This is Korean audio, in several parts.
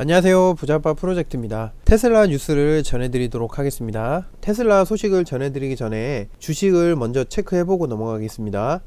안녕하세요. 부자빠 프로젝트입니다. 테슬라 뉴스를 전해드리도록 하겠습니다. 테슬라 소식을 전해드리기 전에 주식을 먼저 체크해보고 넘어가겠습니다.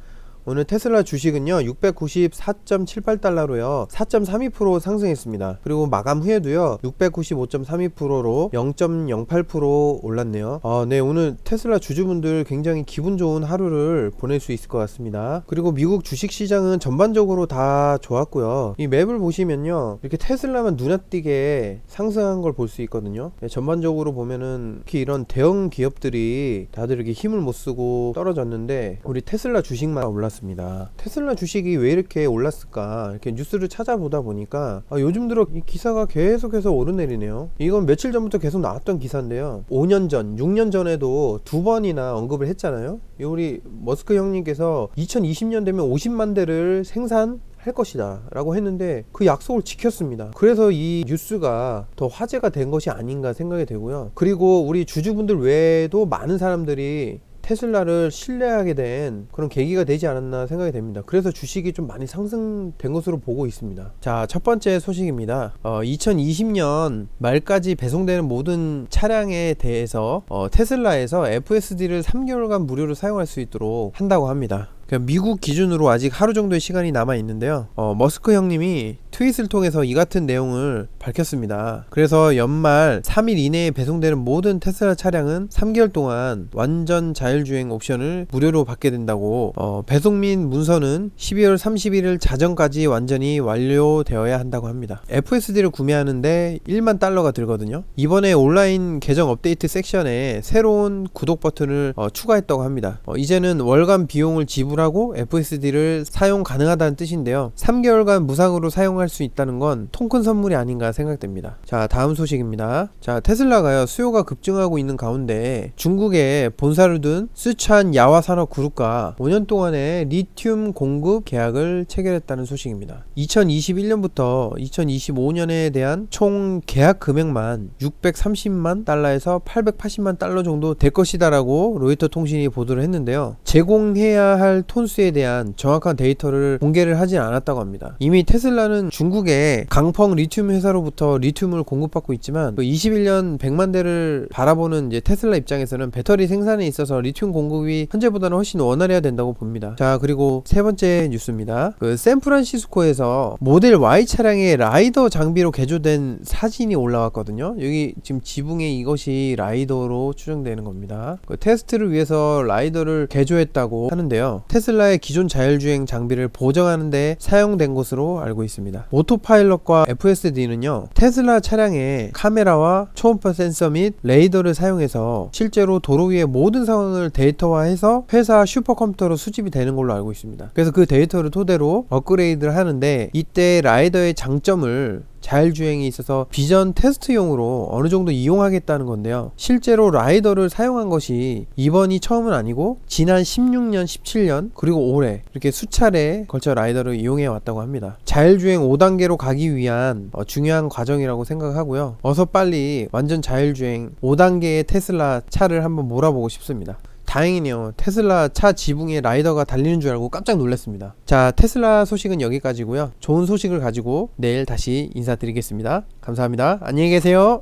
오늘 테슬라 주식은요 694.78달러로요 4.32% 상승했습니다. 그리고 마감 후에도요 695.32%로 0.08% 올랐네요. 아, 네 오늘 테슬라 주주분들 굉장히 기분 좋은 하루를 보낼 수 있을 것 같습니다. 그리고 미국 주식 시장은 전반적으로 다 좋았고요. 이 맵을 보시면요 이렇게 테슬라만 눈에 띄게 상승한 걸 볼 수 있거든요. 네, 전반적으로 보면은 특히 이런 대형 기업들이 다들 이렇게 힘을 못 쓰고 떨어졌는데 우리 테슬라 주식만 올랐 습니다. 테슬라 주식이 왜 이렇게 올랐을까? 이렇게 뉴스를 찾아보다 보니까 아, 요즘 들어 이 기사가 계속해서 오르내리네요. 이건 며칠 전부터 계속 나왔던 기사인데요. 5년 전 6년 전에도 두 번이나 언급을 했잖아요. 이 우리 머스크 형님께서 2020년 되면 50만 대를 생산 할 것이다 라고 했는데 그 약속을 지켰습니다. 그래서 이 뉴스가 더 화제가 된 것이 아닌가 생각이 되고요. 그리고 우리 주주분들 외에도 많은 사람들이 테슬라를 신뢰하게 된 그런 계기가 되지 않았나 생각이 됩니다. 그래서 주식이 좀 많이 상승된 것으로 보고 있습니다. 자, 첫 번째 소식입니다. 어, 2020년 말까지 배송되는 모든 차량에 대해서 어, 테슬라에서 FSD를 3개월간 무료로 사용할 수 있도록 한다고 합니다. 미국 기준으로 아직 하루 정도의 시간이 남아 있는데요. 어, 머스크 형님이 트윗을 통해서 이 같은 내용을 밝혔습니다. 그래서 연말 3일 이내에 배송되는 모든 테슬라 차량은 3개월 동안 완전 자율주행 옵션을 무료로 받게 된다고 어, 배송 및 문서는 12월 31일 자정까지 완전히 완료되어야 한다고 합니다. FSD를 구매하는데 1만 달러가 들거든요. 이번에 온라인 계정 업데이트 섹션에 새로운 구독 버튼을 어, 추가했다고 합니다. 어, 이제는 월간 비용을 지불 하고 FSD를 사용 가능하다는 뜻인데요. 3개월간 무상으로 사용할 수 있다는 건 통큰 선물이 아닌가 생각됩니다. 자, 다음 소식입니다. 자, 테슬라가요, 수요가 급증하고 있는 가운데 중국에 본사를 둔 스촨 야화 산업 그룹과 5년 동안의 리튬 공급 계약을 체결했다는 소식입니다. 2021년부터 2025년에 대한 총 계약 금액만 630만 달러에서 880만 달러 정도 될 것이다라고 로이터 통신이 보도를 했는데요. 제공해야 할 톤수에 대한 정확한 데이터를 공개를 하지 않았다고 합니다. 이미 테슬라는 중국의 강펑 리튬 회사로부터 리튬을 공급받고 있지만 21년 100만 대를 바라보는 이제 테슬라 입장에서는 배터리 생산에 있어서 리튬 공급이 현재보다는 훨씬 원활해야 된다고 봅니다. 자 그리고 세 번째 뉴스입니다. 그 샌프란시스코에서 모델 Y 차량의 라이더 장비로 개조된 사진이 올라왔거든요. 여기 지금 지붕에 이것이 라이더로 추정되는 겁니다. 그 테스트를 위해서 라이더를 개조했다고 하는데요. 테슬라 의 기존 자율주행 장비를 보정하는 데 사용된 것으로 알고 있습니다. 오토파일럿과 FSD는요, 테슬라 차량의 카메라와 초음파 센서 및 레이더를 사용해서 실제로 도로 위의 모든 상황을 데이터화해서 회사 슈퍼컴퓨터로 수집이 되는 걸로 알고 있습니다. 그래서 그 데이터를 토대로 업그레이드를 하는데 이때 라이더의 장점을 자율주행이 있어서 비전 테스트용으로 어느 정도 이용하겠다는 건데요. 실제로 라이더를 사용한 것이 이번이 처음은 아니고 지난 16년, 17년 그리고 올해 이렇게 수차례 걸쳐 라이더를 이용해 왔다고 합니다. 자율주행 5단계로 가기 위한 어, 중요한 과정이라고 생각하고요. 어서 빨리 완전 자율주행 5단계의 테슬라 차를 한번 몰아보고 싶습니다. 다행이네요. 테슬라 차 지붕에 라이더가 달리는 줄 알고 깜짝 놀랐습니다. 자, 테슬라 소식은 여기까지고요. 좋은 소식을 가지고 내일 다시 인사드리겠습니다. 감사합니다. 안녕히 계세요.